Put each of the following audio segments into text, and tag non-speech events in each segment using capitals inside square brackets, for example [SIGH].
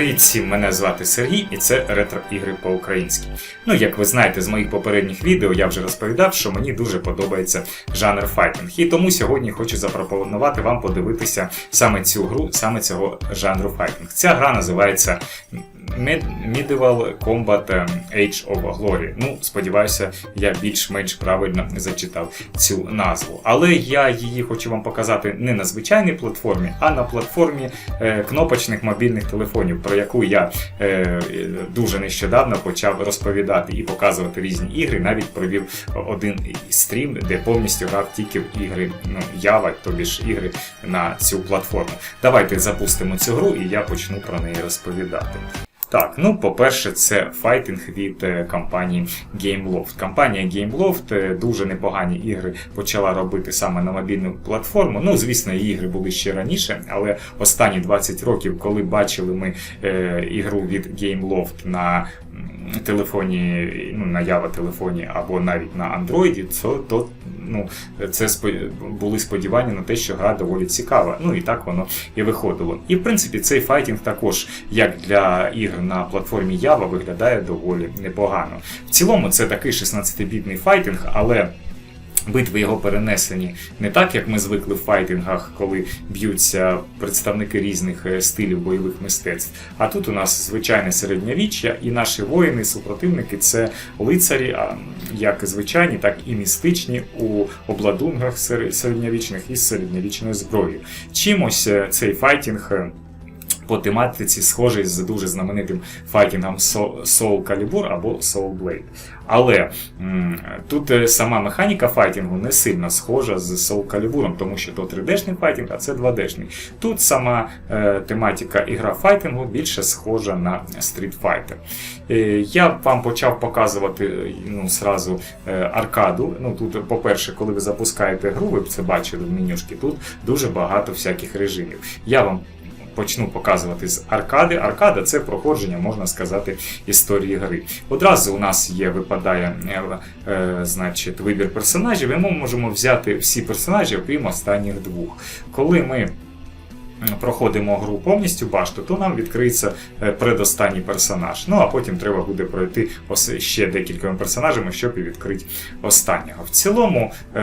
Привіт мене звати Сергій і це ретро-ігри по-українськи. Ну, як ви знаєте з моїх попередніх відео, я вже розповідав, що мені дуже подобається жанр файтинг. І тому сьогодні хочу запропонувати вам подивитися саме цю гру, саме цього жанру файтинг. Ця гра називається Medieval Combat Age of Glory. Ну, сподіваюся, я більш-менш правильно зачитав цю назву. Але я її хочу вам показати не на звичайній платформі, а на платформі е, кнопочних мобільних телефонів, про яку я е, дуже нещодавно почав розповідати і показувати різні ігри. Навіть провів один стрім, де повністю грав тільки в ігри ну, Java, тобі ж ігри на цю платформу. Давайте запустимо цю гру і я почну про неї розповідати. Так, ну по-перше, це файтинг від е, компанії GameLoft. Компанія GameLoft е, дуже непогані ігри почала робити саме на мобільну платформу. Ну, звісно, її ігри були ще раніше, але останні 20 років, коли бачили ми е, ігру від GameLoft на телефоні, ну, на Java телефоні або навіть на андроїді, то, то ну, це були сподівання на те, що гра доволі цікава. Ну і так воно і виходило. І в принципі цей файтінг також, як для ігр на платформі Java, виглядає доволі непогано. В цілому це такий 16-бітний файтинг, але. Битви його перенесені не так, як ми звикли в файтингах, коли б'ються представники різних е, стилів бойових мистецтв. А тут у нас звичайне середньовіччя, і наші воїни, супротивники це лицарі, а як звичайні, так і містичні у обладунках сер- середньовічних із середньовічною зброєю. Чимось е, цей файтінг. По тематиці схожий з дуже знаменитим файтінгом Soul Calibur або Soul Blade. Але тут е, сама механіка файтінгу не сильно схожа з Soul Calibur, тому що то 3D-шний файтінг, а це 2D-шний. Тут сама е, тематика ігра файтингу більше схожа на Street Fighter. Е, я вам почав показувати ну, сразу аркаду. Ну, тут, по-перше, коли ви запускаєте гру, ви це бачили в менюшки, тут дуже багато всяких режимів. Я вам почну показувати з аркади. Аркада це проходження, можна сказати, історії гри. Одразу у нас є, випадає е, е, значить, вибір персонажів, і ми можемо взяти всі персонажі, окрім останніх двох. Коли ми проходимо гру повністю башту, то нам відкриється е, предостанній персонаж. Ну а потім треба буде пройти ось ще декількома персонажами, щоб і відкрити останнього. В цілому е,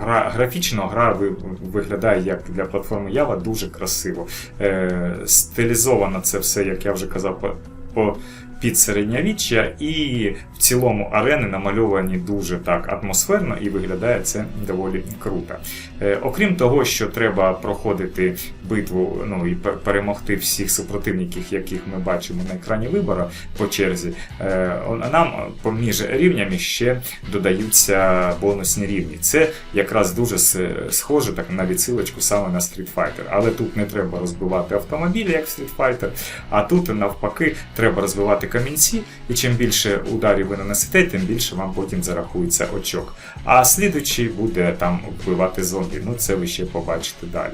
гра, графічно гра ви- виглядає як для платформи Java дуже красиво. Е, стилізовано це все, як я вже казав, по під середньовіччя, і в цілому арени намальовані дуже так атмосферно і виглядає це доволі круто. Е, окрім того, що треба проходити битву, ну і перемогти всіх супротивників, яких ми бачимо на екрані вибору по черзі, е, нам поміж рівнями ще додаються бонусні рівні. Це якраз дуже схоже так на відсилочку саме на Street Fighter. Але тут не треба розбивати автомобілі, як в Street Fighter, а тут навпаки треба розбивати камінці, і чим більше ударів ви нанесете, тим більше вам потім зарахується очок. А слідуючий буде там вбивати зомбі. Ну це ви ще побачите далі.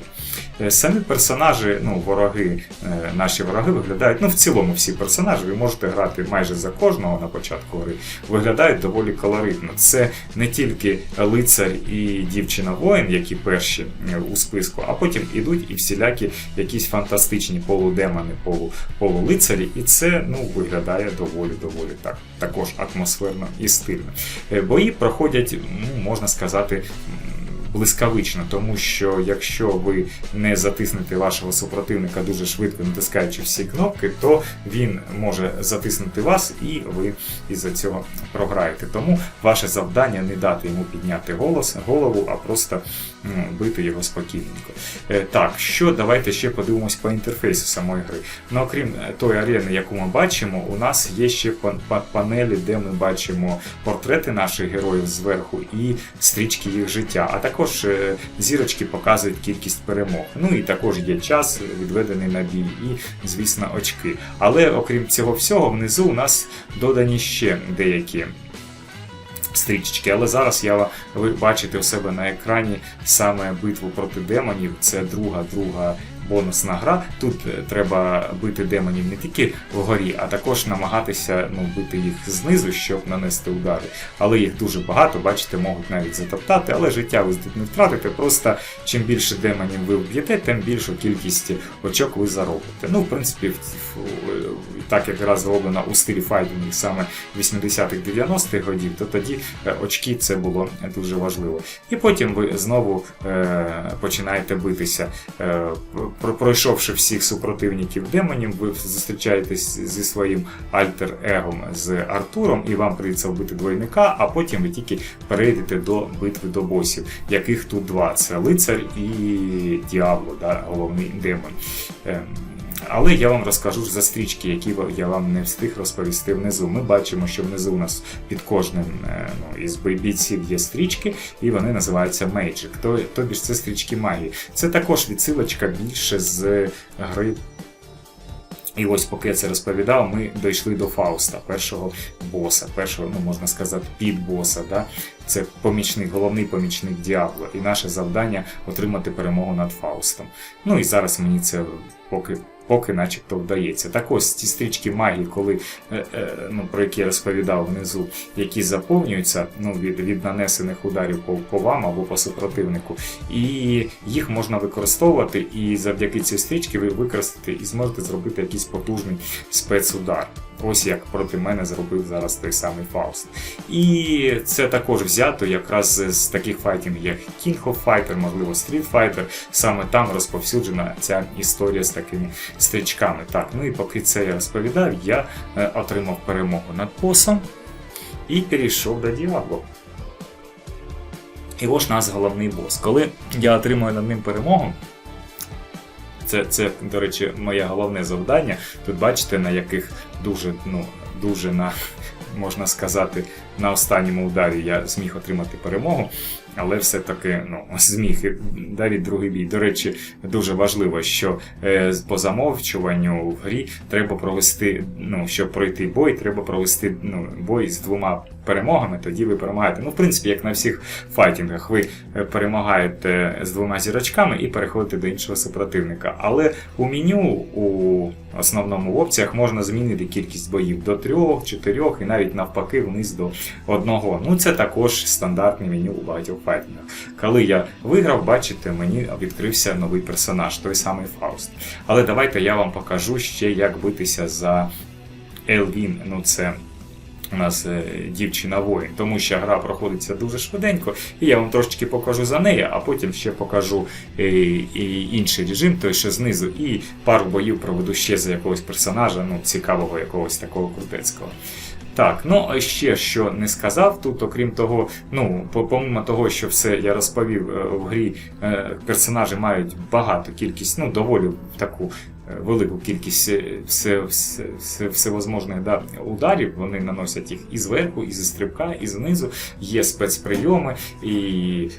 Е, Самі персонажі, ну, вороги, е, наші вороги виглядають, ну в цілому всі персонажі, ви можете грати майже за кожного на початку гри, виглядають доволі колоритно. Це не тільки лицар і дівчина-воїн, які перші е, у списку, а потім ідуть і всілякі якісь фантастичні полудемони, полу, полулицарі, і це ну, виглядає доволі доволі так, також атмосферно і стильно. Бої проходять, ну, можна сказати, блискавично, тому що якщо ви не затиснете вашого супротивника дуже швидко, натискаючи всі кнопки, то він може затиснути вас і ви із-за цього програєте. Тому ваше завдання не дати йому підняти голос, голову, а просто бити його спокійненько. Е, Так, що давайте ще подивимось по інтерфейсу самої гри. Ну, окрім е, тої арени, яку ми бачимо, у нас є ще пан- панелі, де ми бачимо портрети наших героїв зверху і стрічки їх життя. А також е, зірочки показують кількість перемог. Ну і також є час відведений на бій, і, звісно, очки. Але окрім цього всього, внизу у нас додані ще деякі стрічечки. Але зараз я ви бачите у себе на екрані саме битву проти демонів. Це друга друга бонусна гра. Тут е, треба бити демонів не тільки вгорі, а також намагатися ну, бити їх знизу, щоб нанести удари. Але їх дуже багато, бачите, можуть навіть затоптати, але життя ви тут не втратите. Просто чим більше демонів ви вб'єте, тим більшу кількість очок ви заробите. Ну, в принципі, так як раз зроблено у стилі файтингів саме 80-х 90-х годів, то тоді е, очки це було дуже важливо. І потім ви знову е, починаєте битися. Е, пройшовши всіх супротивників демонів, ви зустрічаєтесь зі своїм альтер-егом з Артуром, і вам прийдеться вбити двойника, а потім ви тільки перейдете до битви до босів, яких тут два: це лицар і Діабло, да, головний демон. Але я вам розкажу за стрічки, які я вам не встиг розповісти внизу. Ми бачимо, що внизу у нас під кожним е, ну, із бійців є стрічки, і вони називаються Magic. То, тобі ж це стрічки магії. Це також відсилочка більше з гри. І ось поки я це розповідав, ми дійшли до Фауста, першого боса, першого, ну можна сказати, підбоса. Да? Це помічник, головний помічник Діабло. І наше завдання отримати перемогу над Фаустом. Ну і зараз мені це поки. Поки начебто вдається. Так ось ці стрічки магії, коли, е, е, ну, про які я розповідав внизу, які заповнюються ну, від, від нанесених ударів по, по вам або по супротивнику, і їх можна використовувати, і завдяки цій стрічці ви використаєте і зможете зробити якийсь потужний спецудар. Ось як проти мене зробив зараз той самий Фауст. І це також взято якраз з таких файтингів, як King of Fighter, можливо, Street Fighter. Саме там розповсюджена ця історія з такими стрічками. Так, ну і поки це я розповідав, я е, отримав перемогу над босом і перейшов до Діабло. І ось наш головний бос. Коли я отримую над ним перемогу, це, це, до речі, моє головне завдання. Тут бачите, на яких дуже, ну, дуже на, [LAUGHS] можна сказати, на останньому ударі я зміг отримати перемогу. Але все-таки ну, зміг далі другий бій. До речі, дуже важливо, що е, по замовчуванню в грі треба провести, ну, щоб пройти бой, треба провести ну, бой з двома перемогами, тоді ви перемагаєте. Ну, в принципі, як на всіх файтингах, ви е, перемагаєте з двома зірочками і переходите до іншого супротивника. Але у меню у основному в опціях можна змінити кількість боїв до трьох, чотирьох і навіть навпаки вниз до одного. Ну це також стандартне меню у багатьох файтингах. Коли я виграв, бачите, мені відкрився новий персонаж, той самий Фауст. Але давайте я вам покажу ще, як битися за Елвін. Ну це у нас е, дівчина воїн, тому що гра проходиться дуже швиденько, і я вам трошечки покажу за неї, а потім ще покажу е, і інший режим, той що знизу, і пару боїв проведу ще за якогось персонажа, ну цікавого якогось такого крутецького. Так, ну ще що не сказав тут, окрім того, ну помимо того, що все я розповів е, в грі, е, персонажі мають багату кількість, ну доволі таку е, велику кількість все, все, все, всевозможних да, ударів. Вони наносять їх і зверху, і зі стрибка, і знизу. Є спецприйоми, і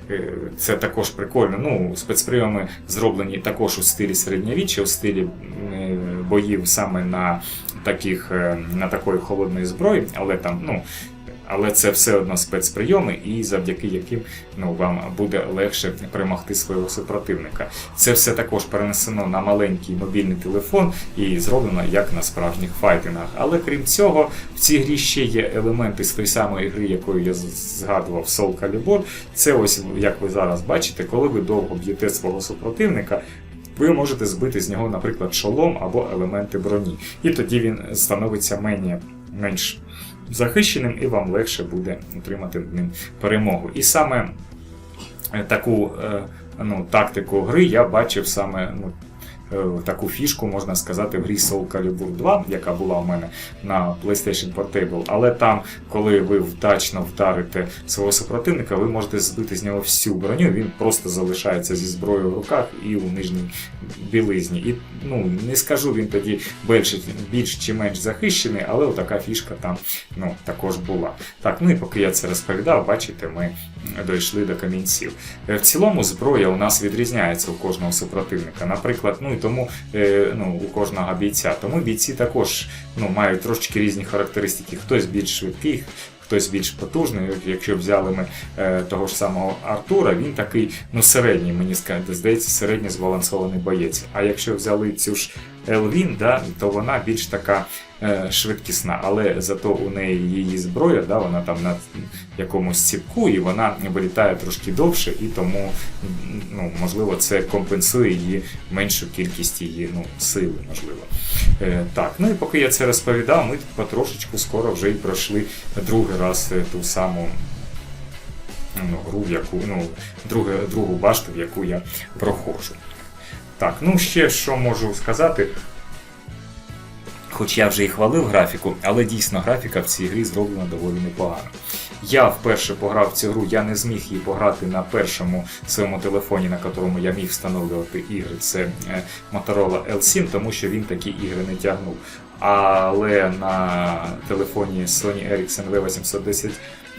це також прикольно. Ну, спецприйоми зроблені також у стилі середньовіччя, у стилі боїв саме на таких е, на такої холодної зброї, але там, ну. Але це все одно спецприйоми, і завдяки яким ну, вам буде легше перемогти свого супротивника. Це все також перенесено на маленький мобільний телефон і зроблено як на справжніх файтингах. Але крім цього, в цій грі ще є елементи з тої самої гри, якою я згадував Soul Calibur. Це ось як ви зараз бачите, коли ви довго б'єте свого супротивника. Ви можете збити з нього, наприклад, шолом або елементи броні, і тоді він становиться мені менш захищеним, і вам легше буде отримати ним перемогу. І саме е, таку е, ну, тактику гри я бачив саме ну, таку фішку, можна сказати, в грі Soul Calibur 2, яка була у мене на PlayStation Portable. Але там, коли ви вдачно вдарите свого супротивника, ви можете збити з нього всю броню, він просто залишається зі зброєю в руках і у нижній білизні. І ну, не скажу, він тоді більш, більш чи менш захищений, але така фішка там ну, також була. Так, ну і поки я це розповідав, бачите, ми дійшли до камінців. Е, В цілому зброя у нас відрізняється у кожного супротивника. Наприклад, ну і тому е, ну, у кожного бійця. Тому бійці також ну, мають трошечки різні характеристики. Хтось більш швидкий, хтось більш потужний. Якщо взяли ми е, того ж самого Артура, він такий ну середній, мені здається, середньо збалансований боєць. А якщо взяли цю ж Елвін, да, то вона більш така швидкісна, але зато у неї її зброя, да, вона там на якомусь ціпку, і вона вилітає трошки довше, і тому ну, можливо це компенсує її меншу кількість її ну, сили, можливо. Е, так, ну і поки я це розповідав, ми потрошечку скоро вже і пройшли другий раз е, ту саму ну, гру, в яку, ну, друге, другу башту, в яку я проходжу. Так, ну ще що можу сказати. Хоч я вже і хвалив графіку, але дійсно графіка в цій грі зроблена доволі непогано. Я вперше пограв в цю гру, я не зміг її пограти на першому своєму телефоні, на якому я міг встановлювати ігри. Це е, Motorola L7, тому що він такі ігри не тягнув. Але на телефоні Sony Ericsson V810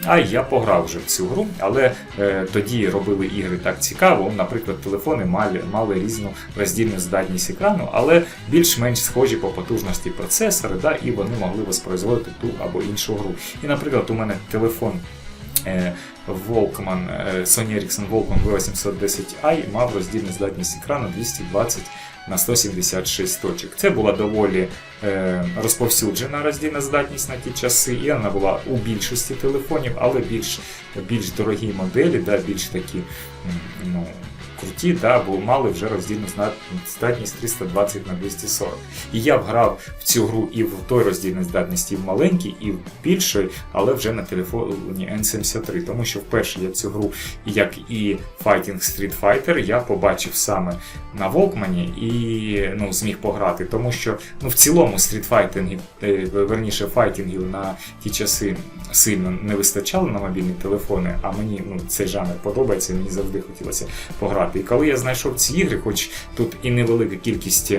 а я пограв вже в цю гру, але е, тоді робили ігри так цікаво. Наприклад, телефони мали, мали різну роздільну здатність екрану, але більш-менш схожі по потужності процесори, да, і вони могли воспроизводити ту або іншу гру. І, наприклад, у мене телефон. е, Walkman, е, Sony Ericsson Walkman V810i мав роздільну здатність екрану 220 на 176 точок. Це була доволі е, розповсюджена роздільна здатність на ті часи, і вона була у більшості телефонів, але більш, більш дорогі моделі, да, більш такі ну, круті, да, бо мали вже роздільну здатність 320 на 240. І я грав в цю гру і в той роздільній здатності, і в маленькій, і в більшої, але вже на телефоні N73. Тому що вперше я цю гру, як і Fighting Street Fighter, я побачив саме на Волкмані і ну, зміг пограти. Тому що ну, в цілому стрітфайтингів, е, верніше файтингів на ті часи сильно не вистачало на мобільні телефони, а мені ну, цей жанр подобається, мені завжди хотілося пограти. І коли я знайшов ці ігри, хоч тут і невелика кількість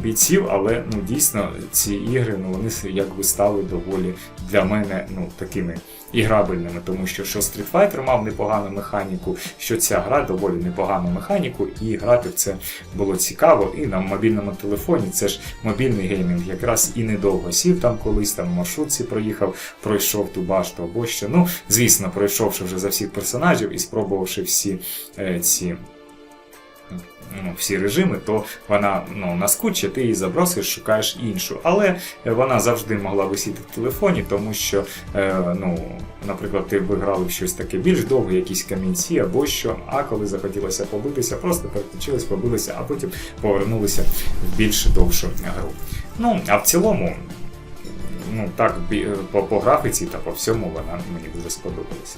бійців, але ну, дійсно ці ігри ну, вони якби стали доволі для мене ну, такими іграбельними, тому що що Street Fighter мав непогану механіку, що ця гра доволі непогану механіку, і грати в це було цікаво. І на мобільному телефоні це ж мобільний геймінг, якраз і недовго сів там колись, там в маршрутці проїхав, пройшов ту башту або що. Ну, звісно, пройшовши вже за всіх персонажів і спробувавши всі е, ці. Ну, всі режими, то вона ну, наскуче, ти її забросиш, шукаєш іншу. Але вона завжди могла висіти в телефоні, тому що, е, ну, наприклад, ти виграли в щось таке більш довге, якісь камінці або що. А коли захотілося побитися, просто переключились, побилися, а потім повернулися в більш довшу гру. Ну, а в цілому, ну так, по, по графіці та по всьому вона мені дуже сподобалася.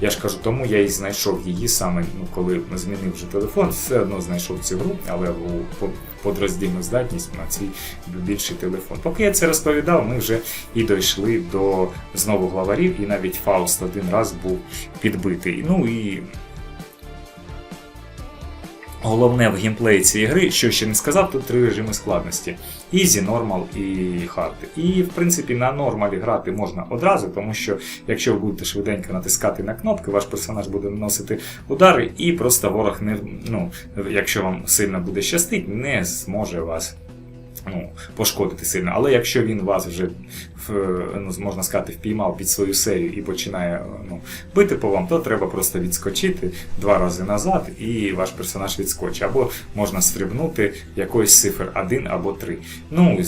Я ж кажу, тому я і знайшов її саме, ну, коли змінив вже телефон, все одно знайшов цю гру, але у подроздільну здатність на цей більший телефон. Поки я це розповідав, ми вже і дійшли до знову главарів, і навіть Фауст один раз був підбитий. Ну і Головне в геймплеї цієї гри, що ще не сказав, тут три режими складності: Easy, Normal і Hard. І в принципі на нормалі грати можна одразу, тому що якщо ви будете швиденько натискати на кнопки, ваш персонаж буде наносити удари, і просто ворог не ну, якщо вам сильно буде щастить, не зможе вас. Ну, пошкодити сильно. Але якщо він вас вже ну, можна сказати, впіймав під свою серію і починає ну, бити по вам, то треба просто відскочити два рази назад, і ваш персонаж відскочить. Або можна стрибнути якоїсь цифр 1 або 3. Ну,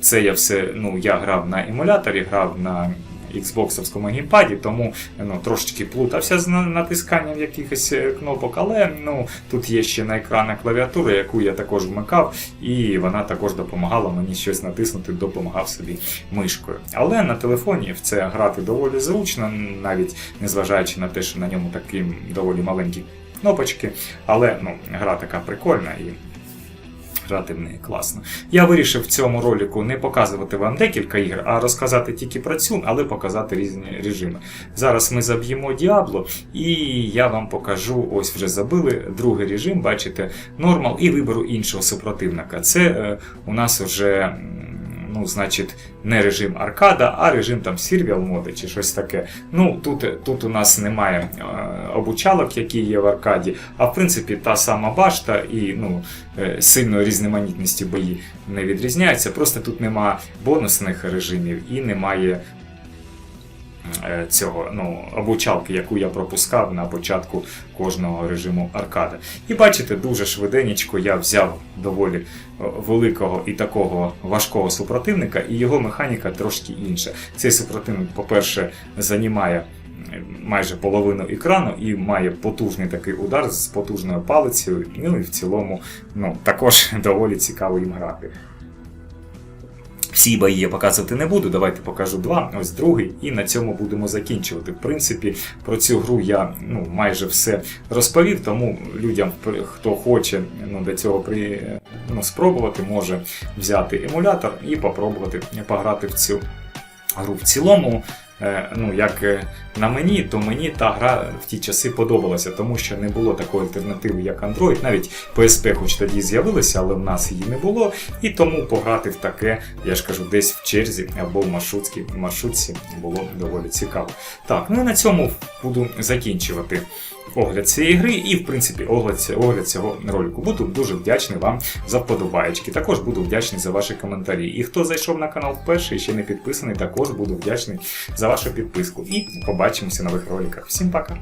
це я все. Ну, я грав на емуляторі, грав на Xbox геймпаді, тому ну, трошечки плутався з натисканням якихось е, кнопок, але ну, тут є ще на екранах клавіатура, яку я також вмикав, і вона також допомагала мені щось натиснути, допомагав собі мишкою. Але на телефоні в це грати доволі зручно, навіть незважаючи на те, що на ньому такі доволі маленькі кнопочки, але ну, гра така прикольна і. Неї класно. Я вирішив в цьому ролику не показувати вам декілька ігр, а розказати тільки про цю, але показати різні режими. Зараз ми заб'ємо Діабло, і я вам покажу, ось вже забили другий режим, бачите, нормал, і виберу іншого супротивника. Це е, у нас вже. Ну, значить, не режим аркада, а режим там сервіал моди чи щось таке. Ну, тут, тут у нас немає е, обучалок, які є в аркаді, а в принципі та сама башта і ну, сильно різноманітності бої не відрізняються. Просто тут нема бонусних режимів і немає е, цього ну, обучалки, яку я пропускав на початку кожного режиму аркада. І бачите, дуже швиденечко я взяв доволі е, великого і такого важкого супротивника, і його механіка трошки інша. Цей супротивник, по-перше, займає е, майже половину екрану і має потужний такий удар з потужною палицею. Ну і в цілому ну, також [LAUGHS] доволі цікаво їм грати. Всі бої я показувати не буду, давайте покажу два, ось другий, і на цьому будемо закінчувати. В принципі, про цю гру я ну, майже все розповів, тому людям, хто хоче ну, до цього при, ну, спробувати, може взяти емулятор і попробувати пограти в цю гру. В цілому, ну, як е, на мені, то мені та гра в ті часи подобалася, тому що не було такої альтернативи, як Android. Навіть PSP хоч тоді з'явилася, але в нас її не було. І тому пограти в таке, я ж кажу, десь в черзі або в маршрутці було доволі цікаво. Так, ну і на цьому буду закінчувати. Огляд цієї гри і, в принципі, огляд, огляд цього ролику. Буду дуже вдячний вам за вподобаєчки. Також буду вдячний за ваші коментарі. І хто зайшов на канал вперше і ще не підписаний, також буду вдячний за вашу підписку. І побачимося в нових роликах. Всім пока!